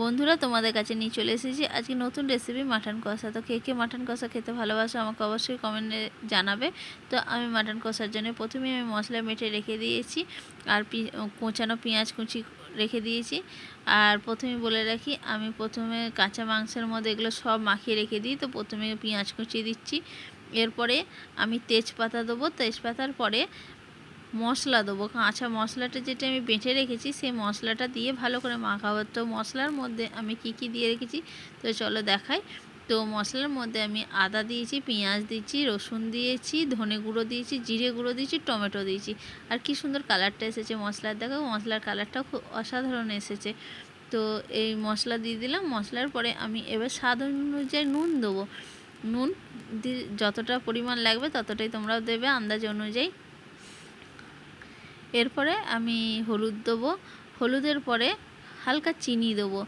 বন্ধুরা, তোমাদের কাছে নিয়ে চলে এসেছি। আজকে নতুন রেসিপি মাটন কষা। তো কে কে মাটন কষা খেতে ভালোবাসো আমাকে অবশ্যই কমেন্টে জানাবে। তো আমি মাটন কষার জন্য প্রথমে আমি মশলা মেটে রেখে দিয়েছি আর কোঁচানো পেঁয়াজ কুচি রেখে দিয়েছি। আর প্রথমে বলে রাখি, আমি প্রথমে কাঁচা মাংসের মধ্যে এগুলো সব মাখিয়ে রেখে দিই। তো প্রথমে পেঁয়াজ কুচি দিচ্ছি। এরপরে আমি তেজপাতা দেবো। তেজপাতার পরে মশলা দেবো। কাঁচা মশলাটা যেটা আমি বেটে রেখেছি, সেই মশলাটা দিয়ে ভালো করে মাখাবো। তো মশলার মধ্যে আমি কি কি দিয়ে রেখেছি? তো চলো দেখাই। তো মশলার মধ্যে আমি আদা দিয়েছি, পেঁয়াজ দিয়েছি, রসুন দিয়েছি, ধনে গুঁড়ো দিয়েছি, জিরে গুঁড়ো দিয়েছি, টমেটো দিয়েছি। আর কি সুন্দর কালারটা এসেছে মশলার। দেখো, মশলার কালারটাও খুব অসাধারণ এসেছে। তো এই মশলা দিয়ে দিলাম। মশলার পরে আমি এবার স্বাদ অনুযায়ী নুন দেবো। নুন যতটা পরিমাণ লাগবে ততটাই তোমরাও দেবে আন্দাজ অনুযায়ী। এরপরে আমি হলুদ দেবো। হলুদের পরে হালকা চিনি দেবো।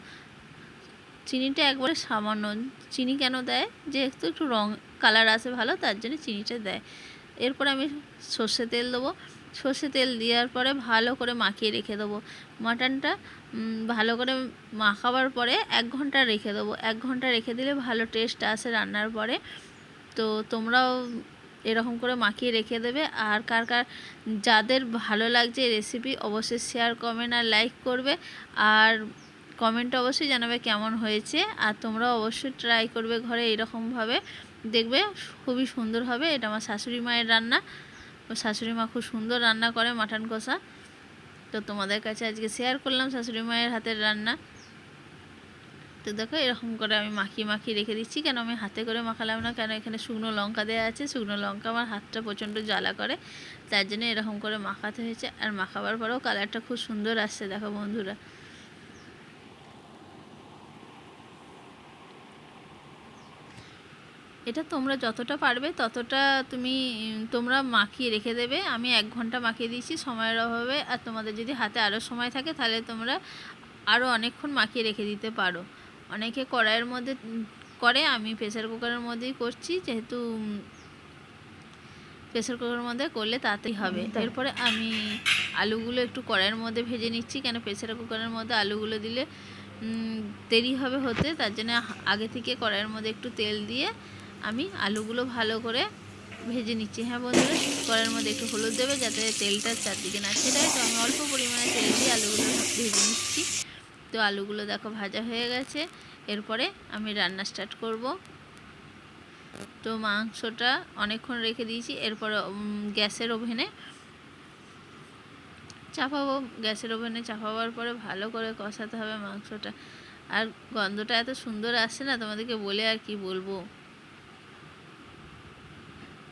চিনিটা একবারে সামান্য, চিনি কেন দেয়? যেহেতু একটু রং, কালার আসে ভালো, তার জন্য চিনিটা দেয়। এরপরে আমি সর্ষে তেল দেবো। সর্ষে তেল দেওয়ার পরে ভালো করে মাখিয়ে রেখে দেবো। মাটনটা ভালো করে মাখাবার পরে এক ঘণ্টা রেখে দেবো। এক ঘণ্টা রেখে দিলে ভালো টেস্ট আসে রান্নার পরে। তো তোমরাও এরকম করে মাখিয়ে রেখে দেবে। আর কার কার যাদের ভালো লাগছে রেসিপি অবশ্যই শেয়ার কমেন্ট আর লাইক করবে। আর কমেন্ট অবশ্যই জানাবে কেমন হয়েছে। আর তোমরা অবশ্যই ট্রাই করবে ঘরে এরকমভাবে। দেখবে খুবই সুন্দর হবে। এটা আমার শাশুড়ি মায়ের রান্না। শাশুড়ি মা খুব সুন্দর রান্না করে মাটন কষা। তো তোমাদের কাছে আজকে শেয়ার করলাম শাশুড়ি মায়ের হাতের রান্না। তো দেখো, এরকম করে আমি মাখিয়ে মাখিয়ে রেখে দিচ্ছি। কেন আমি হাতে করে মাখালাম না? কেন এখানে শুকনো লঙ্কা দেওয়া আছে? শুকনো লঙ্কা আমার হাতটা প্রচণ্ড জ্বালা করে, তার জন্য এরকম করে মাখাতে হয়েছে। আর মাখাবার পরেও কালারটা খুব সুন্দর আসছে, দেখো বন্ধুরা। এটা তোমরা যতটা পারবে, ততটা তুমি, তোমরা মাখিয়ে রেখে দেবে। আমি এক ঘণ্টা মাখিয়ে দিয়েছি সময়ের অভাবে। আর তোমাদের যদি হাতে আরও সময় থাকে, তাহলে তোমরা আরও অনেকক্ষণ মাখিয়ে রেখে দিতে পারো। অনেকে কড়াইয়ের মধ্যে করে আমি প্রেসার কুকারের মধ্যেই করছি যেহেতু প্রেসার কুকারের মধ্যে করলে তাড়াতাড়ি হবে। এরপরে আমি আলুগুলো একটু কড়াইয়ের মধ্যে ভেজে নিচ্ছি কেন প্রেসার কুকারের মধ্যে আলুগুলো দিলে দেরি হবে হতে তার জন্য আগে থেকে কড়াইয়ের মধ্যে একটু তেল দিয়ে আমি আলুগুলো ভালো করে ভেজে নিচ্ছি। হ্যাঁ বন্ধুরা কড়াইয়ের মধ্যে একটু হলুদ দেবে যাতে তেলটা চারদিকে না ছেড়ায় তো আমি অল্প পরিমাণে তেল দিয়ে আলুগুলো ভেজে নিচ্ছি। তো আলুগুলো দেখো ভাজা হয়ে গেছে। এরপরে আমি রান্না স্টার্ট করব। তো মাংসটা অনেকক্ষণ রেখে দিয়েছি। এরপর গ্যাসের ওভেনে চাপাবো। গ্যাসের ওভেনে চাপাবার পরে ভালো করে কষাতে হবে মাংসটা। আর গন্ধটা এত সুন্দর আসছে না, তোমাদেরকে বলে আর কি বলব।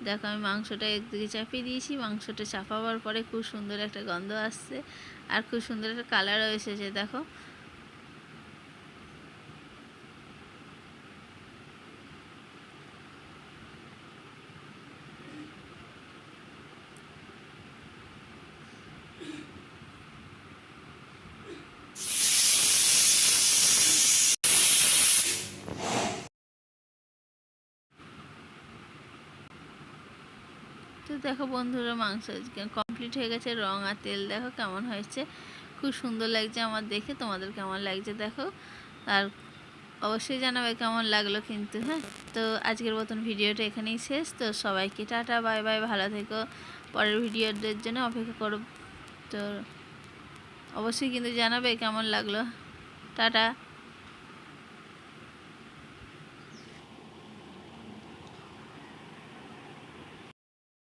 দেখো, আমি মাংসটা একদিকে চাপিয়ে দিয়েছি। মাংসটা চাপাবার পরে খুব সুন্দর একটা গন্ধ আসছে। আর খুব সুন্দর একটা কালারও এসেছে, দেখো। তো দেখো বন্ধুরা, মাংস কমপ্লিট হয়ে গেছে। রং আর তেল দেখো কেমন হয়েছে। খুব সুন্দর লাগছে আমার দেখে, তোমাদের কেমন লাগছে দেখো। আর অবশ্যই জানাবে কেমন লাগল কিন্তু হ্যাঁ? তো আজকের মতন ভিডিওটা এখানেই শেষ। তো সবাইকে টাটা, বাই বাই, ভালো থেকো। পরের ভিডিওদের জন্য অপেক্ষা করো। তো অবশ্যই কিন্তু জানাবে কেমন লাগল। টাটা।